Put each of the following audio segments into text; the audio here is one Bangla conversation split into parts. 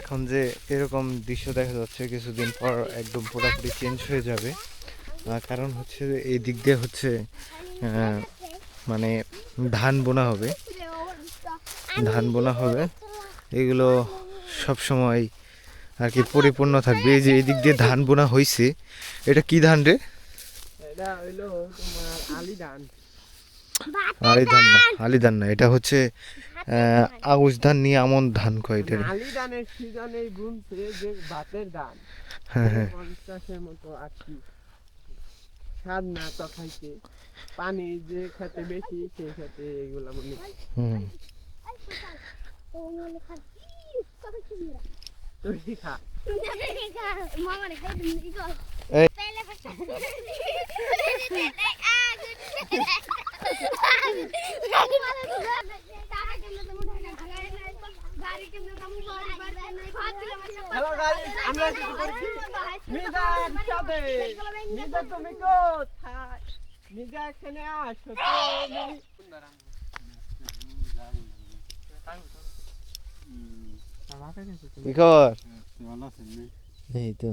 এখন যে এরকম দৃশ্য দেখা যাচ্ছে, কিছুদিন পর একদম পুরোপুরি চেঞ্জ হয়ে যাবে। কারণ হচ্ছে এই দিক দিয়ে হচ্ছে মানে ধান বোনা হবে। ধান বোনা হবে। এগুলো সব সময় আর কি পরিপূর্ণ থাকবে। এই যে এই দিক দিয়ে ধান বোনা হয়েছে এটা কি ধান রে? এটা হইল তোমার আলি ধান। আলি ধান না আলি ধান না এটা হচ্ছে আহ, আউশ ধান নিয়ে আমন ধান কয় এটা আলি ধানের সিজনে বুনছে যে ভাতের ধান হ্যাঁ হ্যাঁ। পঞ্চাশের মতো আর কি স্বাদ না তো খাইতে। পানি যে খেতে বেশি সেই খেতে এগুলা মানে হুম। তুই খা। আমরা কিছু করছি মিজান সাথে মিজান তুমি কোথায়? মিজা এখানে আসো কি খবর? এই তো।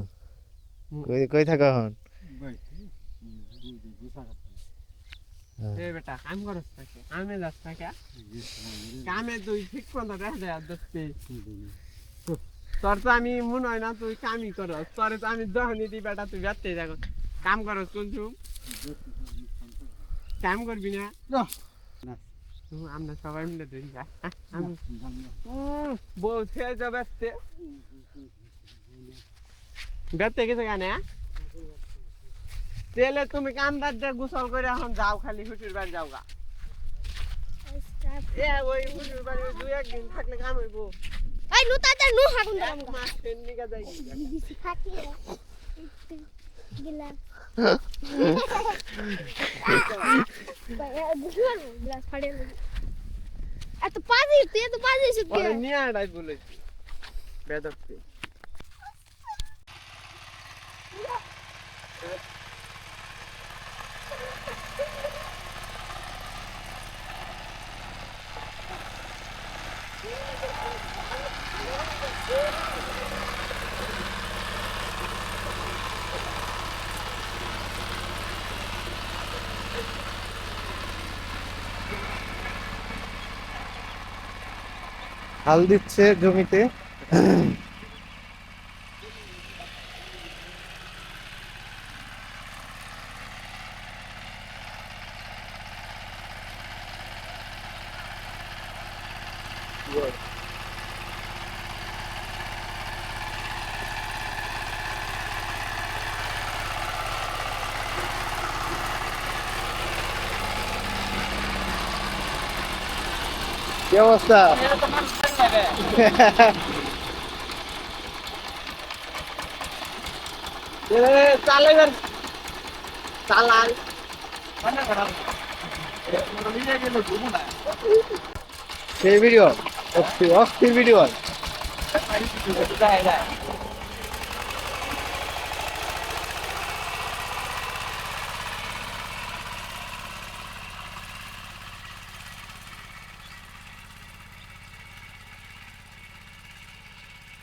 কই কই থাকা হন এ বেটা কাম করস থাকে কামে যাস থাকে কামে তুই ঠিক মতো দেখা যায় দোস্তি। তোর তো আমি মনে হয় না তুই কামই করস তোর তো আমি যখনই দি বেটা তুই ব্যস্ত থাকো। কাম করস চলছু কাম করবি না? আমরা সবাই মিলে ধরি হ্যাঁ, বউ ছেড়ে যা ব্যস্ত। ব্যস্ত গেছে কেন হ্যাঁ? তেলে তুমি কান্দার দিয়ে গোসল করে এখন যাও খালি হুটুর বাড়ি যাও গা। এ ওই হুটুর বাড়ি দুই একদিন থাকলে কাম হইব। এই নুতা তার নু হাগুন এক মাসের নিকা যাই গিলা এত পাজি তুই এত পাজি বেদককে হাল দিচ্ছে জমিতে। কি অবস্থা? চালাই চালাই। সেই ভিডিও অস্থির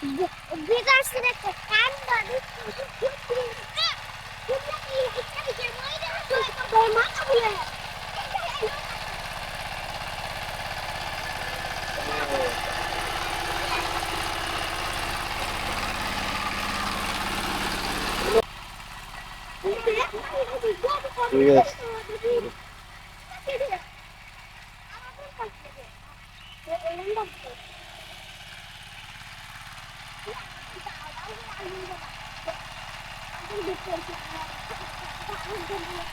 Şey güzel sürekli. Hem de bir sürü çok kıymetli. Bununla birlikte yemeği de böyle normal kabul Evet. Ama bu kaç dedi. Ve önüm bakıyor. อยากไปจ่ายแล้วที่จะลืมไปป่ะ